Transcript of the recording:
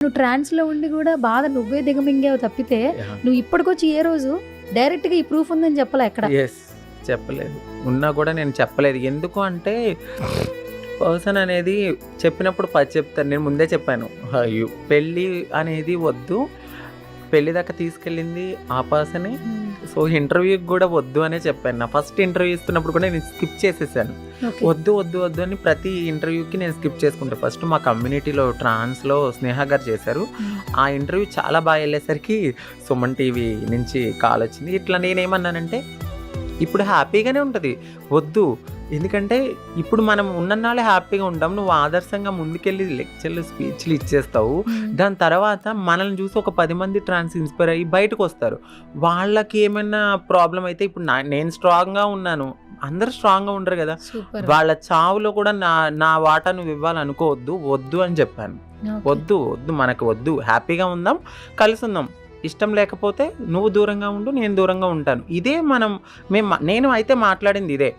నువ్వు ట్రాన్స్లో ఉండి కూడా బాధ నువ్వే దిగమింగావు తప్పితే నువ్వు ఇప్పటికొచ్చి ఏ రోజు డైరెక్ట్గా ఈ ప్రూఫ్ ఉందని చెప్పలే ఎక్కడ? ఎస్ చెప్పలేదు. ఉన్నా కూడా నేను చెప్పలేదు. ఎందుకు అంటే పర్సన్ అనేది చెప్పినప్పుడు పది చెప్తాను నేను ముందే చెప్పాను. అయ్యో పెళ్ళి అనేది వద్దు. పెళ్ళి దాకా తీసుకెళ్ళింది ఆ పర్సనే సో ఇంటర్వ్యూకి కూడా వద్దు అనే చెప్పాను. నా ఫస్ట్ ఇంటర్వ్యూ ఇస్తున్నప్పుడు కూడా నేను స్కిప్ చేసేసాను. వద్దు వద్దు వద్దు అని ప్రతి ఇంటర్వ్యూకి నేను స్కిప్ చేసుకుంటాను ఫస్ట్ మా కమ్యూనిటీలో ట్రాన్స్లో స్నేహ గారు చేశారు. ఆ ఇంటర్వ్యూ చాలా బాగా వెళ్ళేసరికి సుమన్ టీవీ నుంచి కాల్ వచ్చింది. ఇట్లా నేనేమన్నానంటే ఇప్పుడు హ్యాపీగానే ఉంటుంది. వద్దు ఎందుకంటే ఇప్పుడు మనం ఉన్ననాళ్ళే హ్యాపీగా ఉంటాం నువ్వు ఆదర్శంగా ముందుకెళ్ళి లెక్చర్లు స్పీచ్లు ఇచ్చేస్తావు. దాని తర్వాత మనల్ని చూసి ఒక పది మంది ట్రాన్స్ ఇన్స్పైర్ అయ్యి బయటకు వస్తారు. వాళ్ళకి ఏమైనా ప్రాబ్లం అయితే ఇప్పుడు నా నేను స్ట్రాంగ్గా ఉన్నాను. అందరూ స్ట్రాంగ్గా ఉండరు కదా. వాళ్ళ చావులో కూడా నా నా వాటా నువ్వు ఇవ్వాలనుకోవద్దు వద్దు అని చెప్పాను. వద్దు వద్దు మనకు వద్దు. హ్యాపీగా ఉందాం కలిసి ఉందాం. ఇష్టం లేకపోతే నువ్వు దూరంగా ఉండు నేను దూరంగా ఉంటాను. ఇదే మనం మేము నేను అయితే మాట్లాడింది ఇదే.